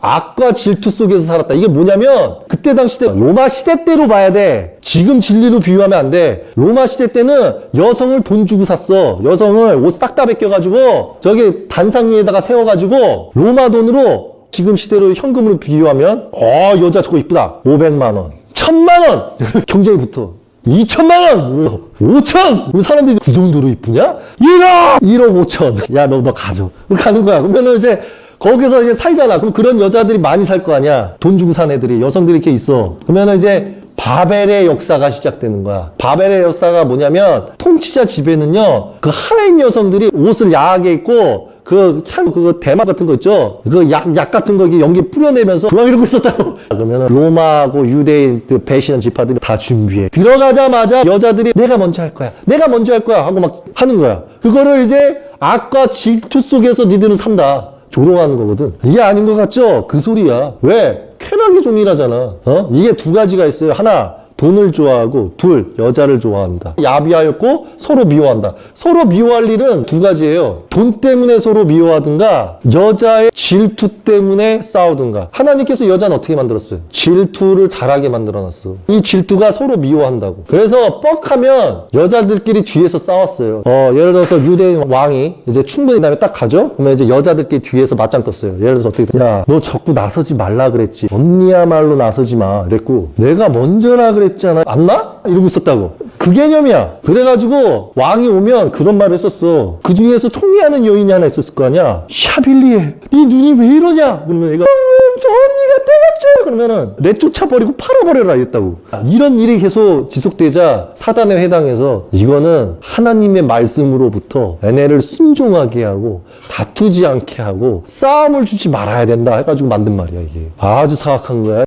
악과 질투 속에서 살았다. 이게 뭐냐면 그때 당시 때 로마 시대 때로 봐야 돼. 지금 진리로 비유하면 안 돼. 로마 시대 때는 여성을 돈 주고 샀어. 여성을 옷 싹 다 벗겨가지고 저기 단상 위에다가 세워가지고 로마 돈으로 지금 시대로 현금으로 비유하면 어 여자 저거 이쁘다. 500만 원, 1000만 원 경쟁이 붙어. 2천만 원! 5천! 우리 사람들이 그 정도로 이쁘냐? 1억! 1억 5천. 야, 너, 너 가져. 가는 거야. 그러면은 이제, 거기서 이제 살잖아. 그럼 그런 여자들이 많이 살 거 아니야. 돈 주고 산 애들이, 여성들이 이렇게 있어. 그러면은 이제, 바벨의 역사가 시작되는 거야. 바벨의 역사가 뭐냐면, 통치자 집에는요, 그 하나인 여성들이 옷을 야하게 입고, 그 향, 그 대마 같은 거 있죠? 그 약, 약 같은 거 연기 뿌려내면서 그막 이러고 있었다고. 그러면 로마하고 유대인 그 배신한 지파들이 다 준비해. 들어가자마자 여자들이 내가 먼저 할 거야. 내가 먼저 할 거야. 하고 막 하는 거야. 그거를 이제 악과 질투 속에서 니들은 산다. 조롱하는 거거든. 이게 아닌 것 같죠? 그 소리야. 왜? 쾌락의 종이라잖아. 어? 이게 두 가지가 있어요. 하나, 돈을 좋아하고 둘 여자를 좋아한다. 야비하였고 서로 미워한다. 서로 미워할 일은 두 가지예요. 돈 때문에 서로 미워하든가 여자의 질투 때문에 싸우든가. 하나님께서 여자는 어떻게 만들었어요? 질투를 잘하게 만들어놨어. 이 질투가 서로 미워한다고. 그래서 뻑하면 여자들끼리 뒤에서 싸웠어요. 어 예를 들어서 유대인 왕이 이제 충분히 그다음에 딱 가죠? 그러면 이제 여자들끼리 뒤에서 맞짱 떴어요. 예를 들어서 어떻게 야너 자꾸 나서지 말라 그랬지. 언니야말로 나서지 마. 이랬고 내가 먼저라 그랬 잖아. 안 나? 이러고 있었다고. 그 개념이야. 그래가지고 왕이 오면 그런 말을 했었어. 그 중에서 총리하는 여인이 하나 있었을 거 아니야. 샤빌리에. 네 눈이 왜 이러냐? 그러면 얘가 "음, 저 언니가 때렸죠. 그러면은 내 쫓아버리고 팔아버려라 이랬다고. 이런 일이 계속 지속되자 사단에 해당해서 이거는 하나님의 말씀으로부터 애네를 순종하게 하고 다투지 않게 하고 싸움을 주지 말아야 된다 해가지고 만든 말이야 이게. 아주 사악한 거야